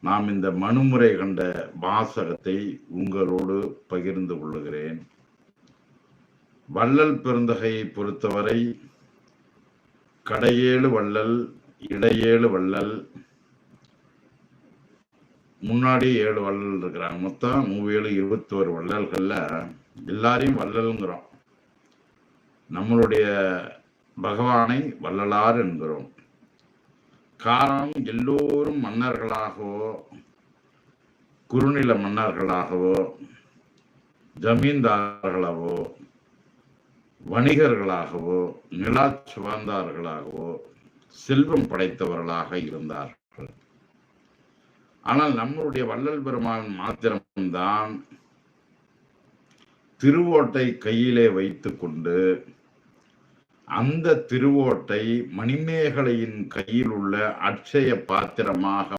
நாம் இந்த மனுமுறை கண்ட வாசகத்தை உங்களோடு பகிர்ந்து கொள்ளுகிறேன். வள்ளல் பெருந்தகையை பொறுத்தவரை கடையேழு வள்ளல் இடையேழு வள்ளல் முன்னாடி ஏழு வள்ளல் இருக்கிறாங்க. மொத்தம் மூவேழு இருபத்தோரு வள்ளல்கள்ல எல்லாரையும் வள்ளல்ங்கிறோம். நம்மளுடைய பகவானை வள்ளலார் என்கிறோம். காரணம் எல்லோரும் மன்னர்களாகவோ குறுநில மன்னர்களாகவோ ஜமீன்தார்களாகவோ வணிகர்களாகவோ நிலா சுவாந்தார்களாகவோ செல்வம் படைத்தவர்களாக இருந்தார்கள். ஆனால் நம்மளுடைய வள்ளல் பெருமான் மாத்திரம்தான் திருவோட்டை கையிலே வைத்துக்கொண்டு அந்த திருவோட்டை மணிமேகலையின் கையில் உள்ள அட்சய பாத்திரமாக